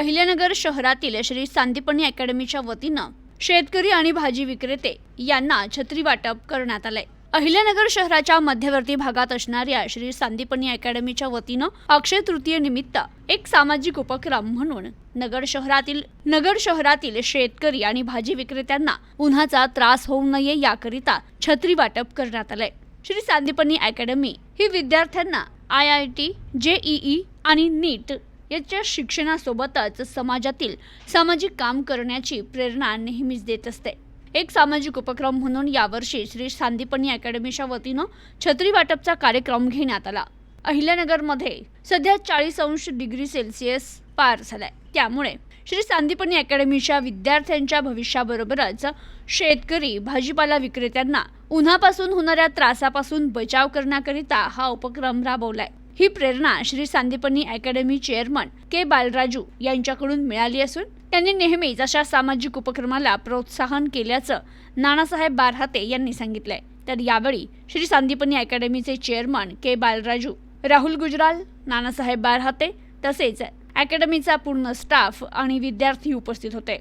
अहिल्यानगर शहरातील श्री सांदीपणी अकॅडमीच्या वतीनं शेतकरी आणि भाजी विक्रेते यांना छत्री वाटप करण्यात आलंय. अहिल्यानगर शहराच्या मध्यवर्ती भागात असणाऱ्या श्री सांदीपणी अकॅडमीच्या वतीनं अक्षय तृतीय निमित्त एक सामाजिक उपक्रम म्हणून नगर शहरातील नगर शहरातील शेतकरी आणि भाजी विक्रेत्यांना उन्हाचा त्रास होऊ नये याकरिता छत्री वाटप करण्यात आलंय. श्री सांदीपनी अकॅडमी ही विद्यार्थ्यांना आय आय टी जेईई आणि नीट याच्या शिक्षणासोबतच समाजातील सामाजिक काम करण्याची प्रेरणा नेहमीच देत असते. एक सामाजिक उपक्रम म्हणून यावर्षी श्री सांदीपनी अकॅडमीच्या वतीनं छत्री वाटपचा कार्यक्रम घेण्यात आला. अहिल्यानगरमध्ये सध्या चाळीस अंश डिग्री सेल्सिअस पार झालाय. त्यामुळे श्री सांदीपनी अकॅडमीच्या विद्यार्थ्यांच्या भविष्याबरोबरच शेतकरी भाजीपाला विक्रेत्यांना उन्हापासून होणाऱ्या त्रासापासून बचाव करण्याकरिता हा उपक्रम राबवलाय. ही प्रेरणा Shri Sandipani academy chairman K Balraju यांच्याकडून मिळाली असून त्यांनी नेहमीच अशा सामाजिक उपक्रमाला प्रोत्साहन केल्याचं नानासाहेब बारहाते यांनी सांगितलंय. तर यावेळी श्री सांदीपनी अकॅडमीचे चेअरमन के बालराजू राहुल गुजराल नानासाहेब बारहाते तसेच अकॅडमीचा पूर्ण स्टाफ आणि विद्यार्थी उपस्थित होते.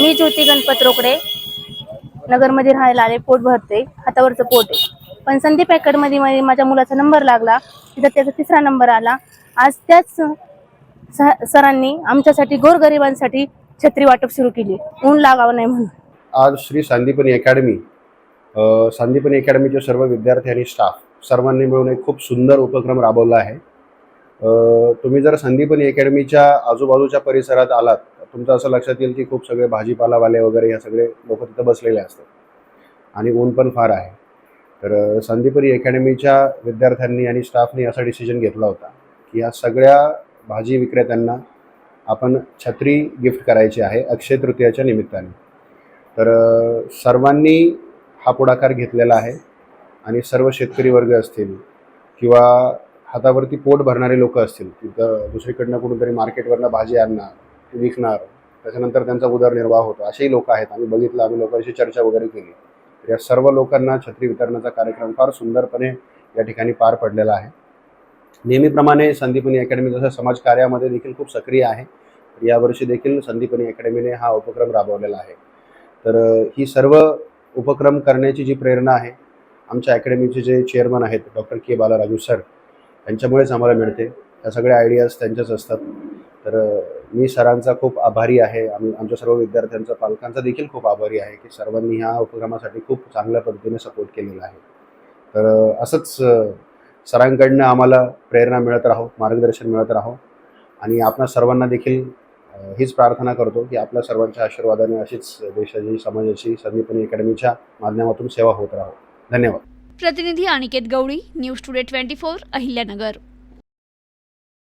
मी ज्योती गणपत रोकडे. नगरमध्ये राहायला आले पोट भरते. हातावरचं पोट आहे. पण संदीप अकॅडमीमध्ये माझ्या मुलाचा नंबर लागला. तिथं त्याचा तिसरा नंबर आला. आज त्याच सरांनी आमच्यासाठी गोरगरिबांसाठी छत्री वाटप सुरू केली. ऊन लागावं नाही म्हणून. आज श्री सांदीपनी अकॅडमी सांदीपनी अकॅडमीचे सर्व विद्यार्थी आणि स्टाफ सर्वांनी मिळून एक खूप सुंदर उपक्रम राबवला आहे. तुम्ही जर संदीपनी अकॅडमीच्या आजूबाजूच्या परिसरात आलात तर तुमचं असं लक्षात येईल की खूप सगळे भाजीपालावाले वगैरे ह्या सगळे लोक तिथं बसलेले असतात. आणि ऊन पण फार आहे. तर अ, अकॅडमीच्या विद्यार्थ्यांनी आणि स्टाफनी असा डिसिजन घेतला होता की या सगळ्या भाजी विक्रेत्यांना आपण छत्री गिफ्ट करायची आहे अक्षय तृतीयाच्या निमित्ताने. तर सर्वांनी हा पुढाकार घेतलेला आहे आणि सर्व शेतकरी वर्ग असतील किंवा हातावरती पोट भरणारे लोक असतील तिथं दुसरीकडनं कुठूनतरी मार्केटवरनं भाजी आणणार ती विकणार त्याच्यानंतर त्यांचा उदरनिर्वाह होतो असेही लोक आहेत. आम्ही बघितलं आम्ही लोकांशी चर्चा वगैरे केली. या सर्व लोकांना छत्री वितरणाचा कार्यक्रम फार सुंदरपणे या ठिकाणी पार पडलेला आहे. नेहमीप्रमाणे संदीपनी अकॅडमी जसं समाजकार्यामध्ये देखील खूप सक्रिय आहे. यावर्षी देखील संदीपनी अकॅडमीने हा उपक्रम राबवलेला आहे. तर ही सर्व उपक्रम करण्याची जी प्रेरणा आहे आमच्या अकॅडमीचे जे चेअरमन आहेत डॉक्टर के बालाराजू सर यांच्यामुळेच आम्हाला मिळते. त्या सगळ्या आयडियाज त्यांच्याच असतात. तर मी सरांचा खूप आभारी आहे. आम्ही आमच्या सर्व विद्यार्थ्यांचा पालकांचा देखील खूप आभारी आहे की सर्वांनी ह्या उपक्रमासाठी खूप चांगल्या पद्धतीने सपोर्ट केलेला आहे. तर असंच सरांकडनं आम्हाला प्रेरणा मिळत राहो मार्गदर्शन मिळत राहो आणि आपणा सर्वांना देखील हीच प्रार्थना करतो की आपल्या सर्वांच्या आशीर्वादाने अशीच देशाची समाजाची संदीपनी अकॅडमीच्या माध्यमातून सेवा होत राहो धन्यवाद. प्रतिनिधी Aniket Gawali news today twenty four Ahilyanagar.